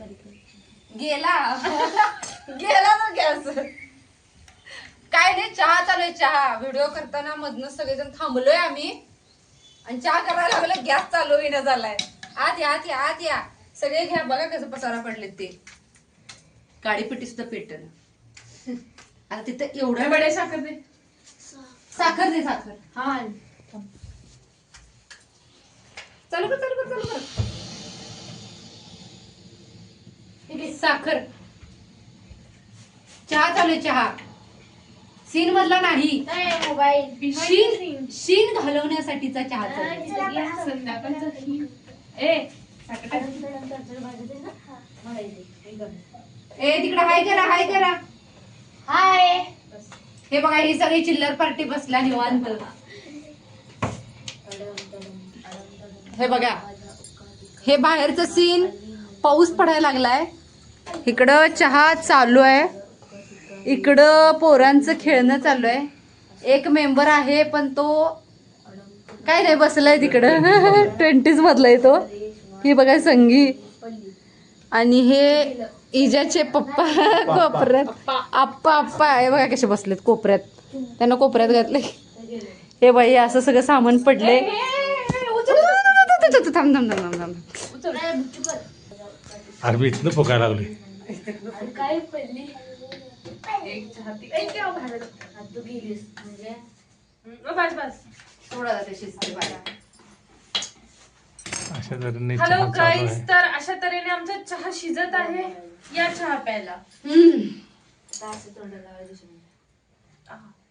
गेला. गेला ना गॅस. काय नाही चहा चालू आहे चहा. व्हिडिओ करताना मधनं सगळेजण थांबलोय आम्ही. आणि चहा करायला लागलं गॅस चालू होईना झालाय. आत या आत या आत या. सगळे घ्या बघा कसं पसारा पडले ते. काळीपिटी सुद्धा पेटल. आता तिथं एवढ्या बडे साखर दे. साखर दे साखर. हा चालू कर चालू कर चालू कर. साखर? चहा चालू आहे चहा. सीन मधला नाही. मोबाईल. शीन शीन घालवण्यासाठीचा चहा चालू आहे. संध्याकाळचं ए साखर ए तिकडे हाय करा हाय करा. हाय. हे बघा ही सगळी चिल्लर पार्टी बसला निवांत. हे बघा हे बाहेरचं सीन पाऊस पडायला लागलाय. इकडं चहा चालू आहे. इकडं पोरांचं खेळणं चालू आहे. एक मेंबर आहे पण तो काय नाही बसलाय तिकडं. ट्वेंटीज मधला आहे तो. ही बघा संगी. आणि हे इजाचे पप्पा कोपऱ्यात. आप्पा आप्पा. हे बघा कसे बसलेत कोपऱ्यात. त्यांना कोपऱ्यात घातले हे बाई असं सगळं सामान पडले थांब थांब थांब थांब थांब. अरे मी इथनं फुकायला लागले. काय पडली? एक तू गेलीस. म्हणजे बस बस. थोडा जाते शिजते बाया. अशा तऱ्हेने हॅलो चहा चालू गाईस आहे तर अशा तऱ्हेने आमचा चहा शिजत आहे. या चहा प्यायला. हम्म.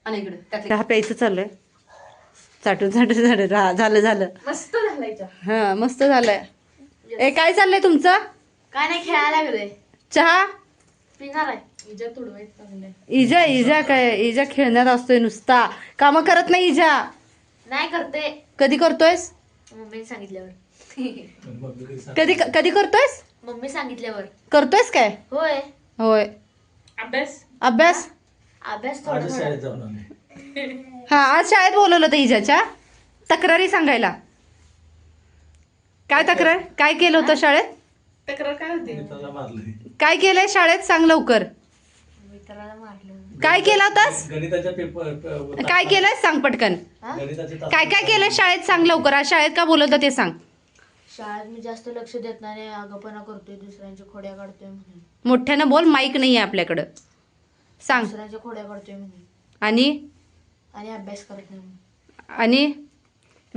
आणि इकडे चहा प्यायचं चाललंय. चाटून चाटून झालं झालं झालं. मस्त झालाय चहा. हा मस्त झालंय. ए काय चाललंय तुमचं? काय नाही खेळायला लागलोय. चहा? पिणार आहे. तुडवायच इजा इजा काय? इजा खेळण्यात असतोय नुसता. कामं करत नाही इजा. नाही करते. कधी करतोयस? मम्मी सांगितल्यावर. कधी कधी करतोयस? मम्मी सांगितल्यावर. करतोयस काय? होय. होय. अभ्यास? अभ्यास? अभ्यास थोडा आजच थोडा. शाळेत जाऊन आले हा आज शाळेत बोलवलं होतं इजाच्या. तक्रारी सांगायला. काय तक्रार? काय केलं होतं शाळेत? तक्रार काय होती? मित्राला मारलंय काय केलंय शाळेत? सांग लवकर. मित्राला मारलं. काय केलं होतास? गणिताच्या पेपर काय केलंय? सांग पटकन. गणिताचे तास- काय काय केलंय शाळेत? सांग लवकर. आज शाळेत का बोलवतं ते सांग. शाळेत मी जास्त लक्ष देत नाही. आगापणा करतोय. दुसऱ्यांच्या खोड्या काढतोय म्हणून. मोठ्यानं बोल. माईक नाहीये आपल्याकडं. सांग. दुसऱ्यांच्या खोड्या काढतोय म्हणून. आणि? आणि अभ्यास करत नाही म्हणून. आणि?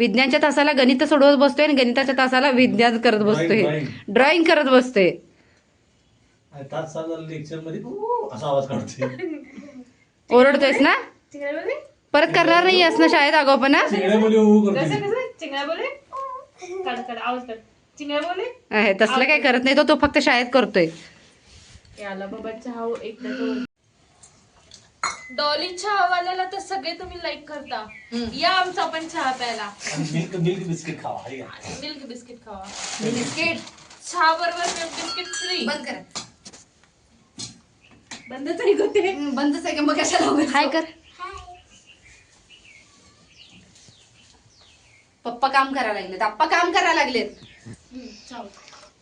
विज्ञानच्या तासाला गणित सोडवत बसतोय आणि गणिताच्या तासाला विज्ञान करत बसतोय. ड्रॉइंग करत बसतोय. आणि तास चालू लेक्चरमध्ये ऊ असा आवाज काढते ओरडतोयस ना? परत करणार नाही ना शाळेत आहे, तसलं काय करत नाही तो तो फक्त शाळेत करतोय. याला बाबा चहा एकदा तो डॉली चहावाल्याला तर सगळे तुम्ही लाईक करता. या आमचा पण चहा प्यायला. मिल्क मिल्क बिस्किट खावा हे घ्या. मिल्क बिस्किट खावा. बिस्किट. चहा बरोबर मिल्क बिस्किट फ्री बंद कर. बंद तरी होते बंदच आहे का मग कशाला हाय कर. पप्पा काम करायला लागलेत. आप्पा काम करायला लागलेत.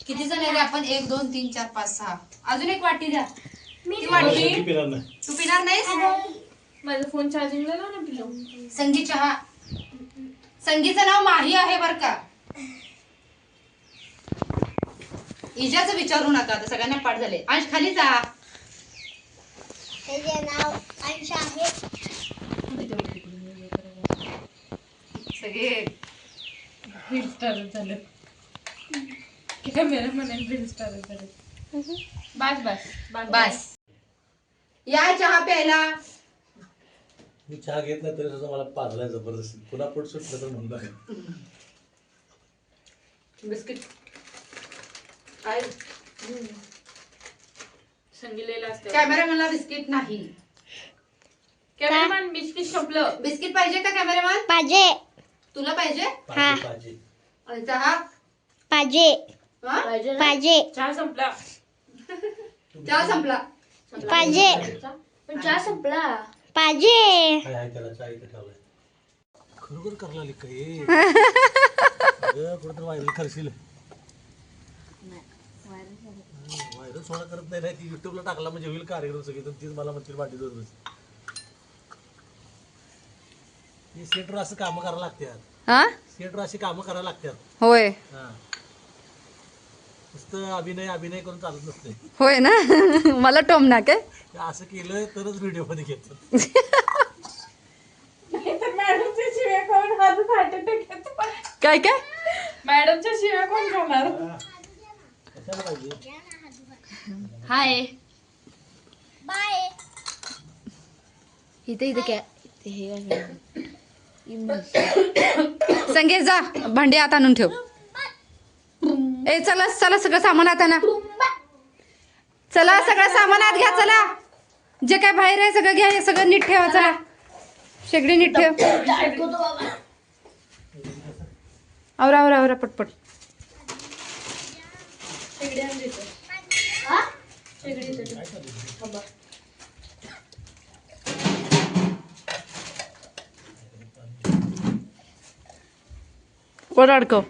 किती जण आहे रे? आपण एक दोन तीन चार पाच सहा. अजून एक वाटी द्या. किती पिणार नाही? तू पिणार नाहीस? माझा फोन चार्जिंगला लाव ना पिलो संगी चहा. संगीचं नाव माही आहे बर का. इजाचं विचारू नका आता सगळ्यांना पाठ झाले. अंश खाली जा. त्याचे नाव अंश आहे. सगळे. स्टार झालं. कॅमेरा म्हणे रील स्टार झालं बस बस. बस. या चहा प्यायला. मी चहा घेत नाही तरी सुद्धा मला पाजलाय जबरदस्ती. पुन्हा पोट सुटलं तर म्हणून बघा बिस्किट. संगीलेला असते. कॅमेरामॅनला बिस्किट नाही. कॅमेरामॅन बिस्किट संपलं. बिस्किट पाहिजे का कॅमेरामॅन? पाजे तुला पाहिजे? पाहिजे पाहिजे. आणि चहा? पाजे हा? पाहिजे. चहा संपला. चहा संपला. पाजे पण चहा संपला. पाजे काय आहे त्याला चहा इथे ठेवलाय. खरोखर करला लिख कुठं व्हायरल करशील. व्हायरल सोडा करत नाही ना ती युट्यूबला टाकला म्हणजे होईल कार्यक्रम सगळे तर तीच मला म्हणतील वाटी दोन हे सेटर असं कामं करायला लागतात. हा? सेटर अशी कामं करायला लागतात. होय. हा. नुसतं अभिनय अभिनय करून चालत नसते होय ना? मला टोमना काय? ते असं केलं तरच व्हिडिओमध्ये घेतो मॅडमच्या शिव्या कोण हात हार्ट अटॅक येतो काय काय? मॅडमच्या शिव्या कोण खाणार? कशाला पाहिजे? हाय. बाय. इथे इथे काय इथे हे संगे जा. भांडी आत आणून ठेव. ए चला चला सगळं सामान आता ना. चला सगळं सामान आत घ्या चला. जे काय बाहेर आहे सगळं घ्या हे सगळं नीट ठेवा चला. शेगडी नीट ठेव. आवरा आवरा आवरा पटपट. वर अडकव